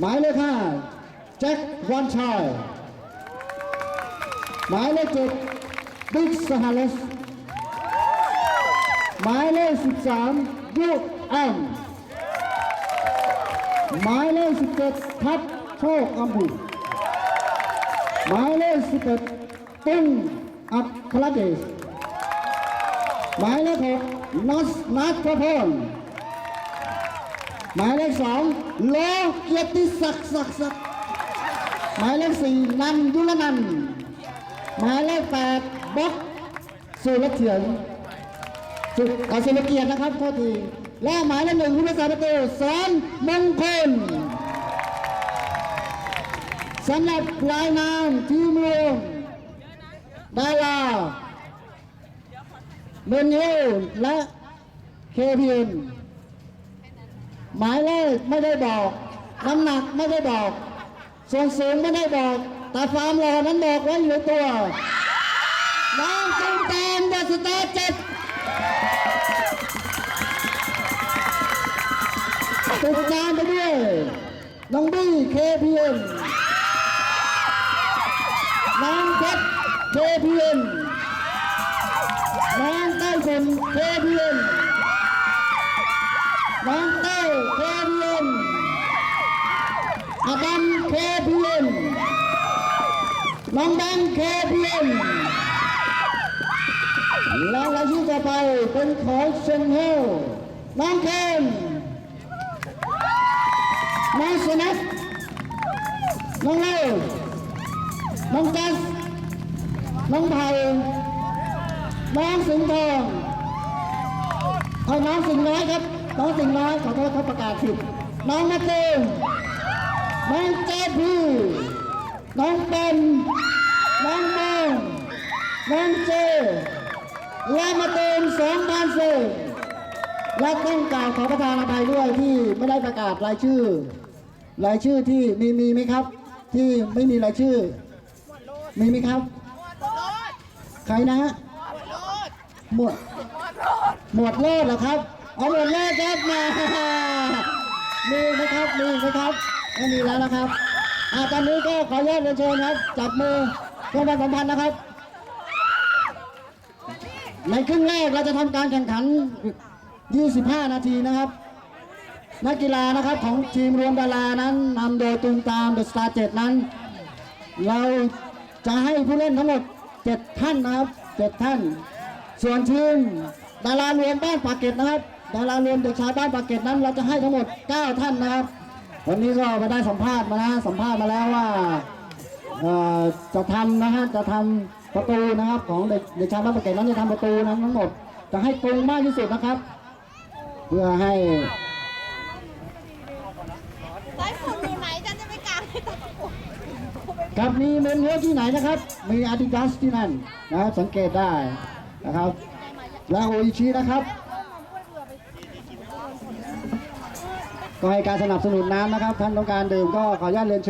หมายเลขห้าแจ็ควันชัยหมายเลขเจ็ดบิ๊กสฮาเลสหมายเลขสิบสามยูแอมหมายเลขสิบเจ็ดทัพโชคอัมพุหมายเลขสิบเอ็ดตุ้งอัครเดชหมายเลขหกนัสนัทพล หมายเลขสองโลเกียรติศักดิ์ศักดิ์ศักดิ์หมายเลขสี่นันยุรนันหมายเลขแปดบ๊อกสุรเถียนสุขอสุรเกียรตินะครับโทษทีและหมายเลขหนึ่งผู้รักษาประตูสอนมงคลสำหรับรายนามทีมรวมดาราเมนเฮลและเคพีน หมายเลขไม่ได้บอก น้ำหนักไม่ได้บอก ส่วนสูงไม่ได้บอก แต่ความหล่อนั้นบอกไว้อยู่ในตัว น้องตุ้มตามเดอะสตาร์เจ็ดติดตามไปด้วย น้องบี้เคพีเอ็นน้องเพชรเคพีเอ็นน้องไต้ฝนเคพีเอ็น อดัมเคพีเอ็นน้องแบงค์เคพีเอ็นและรายชื่อต่อไปเป็นของเซนเฮลน้องเคนน้องสนัทน้องเล่น้องจัสน้องไผ่น้องสิงห์ทองเอาน้องสิงห์น้อยครับ น้องสิงห์น้อยขอโทษเขาประกาศผิดน้องมาเต้น น้องเจพีน้องเป็นน้องมงน้องเจและมาเต้นสองพันเซและต้องกล่าวขอประทานอภัยด้วยที่ไม่ได้ประกาศรายชื่อ รายชื่อที่มีมีไหมครับ ที่ไม่มีรายชื่อ มีไหมครับ ใครนะฮะหมวดหมวดโลดเหรอครับ เอาหมวดโลดครับมามีไหมครับมีไหมครับ ไม่มีแล้วนะครับอ่าตอนนี้ก็ขออนุญาตเรียนเชิญครับ จับมือเพื่อควมสัมพันธ์นะครับ ในครึ่งแรกเราจะทำการแข่งขัน 25 นาทีนะครับ นักกีฬานะครับของทีมรวมดารานั้นนำโดยตูมตามเดอะสตาร์เจ็ดนั้น เราจะให้ผู้เล่นทั้งหมด 7 ท่านนะครับ 7 ท่าน ส่วนทีมดารารวมบ้านปากเกร็ดนะครับ ดารารวมเด็กชายบ้านปากเกร็ดนั้น เราจะให้ทั้งหมด 9 ท่านนะครับ วันนี้ก็มาได้สัมภาษณ์มานะสัมภาษณ์มาแล้วว่าเอ่อจะทำนะฮะจะทำประตูนะครับของเด็กเด็กชายบ้านปากเกร็ดนั้นจะทำประตูนั้นทั้งหมดจะให้ตรงมากที่สุดนะครับ เพื่อให้ไต้ฝุ่นอยู่ไหนฉันจะไปกลางให้ไต้ฝุ่นครับมีเมนเฮที่ไหนนะครับ มีอาดิดาสที่นั่นนะครับสังเกตได้นะครับ และโออิชินะครับ ก็ให้การสนับสนุนน้ำนะครับ ท่านต้องการดื่มก็ขออนุญาตเรียนเชิญ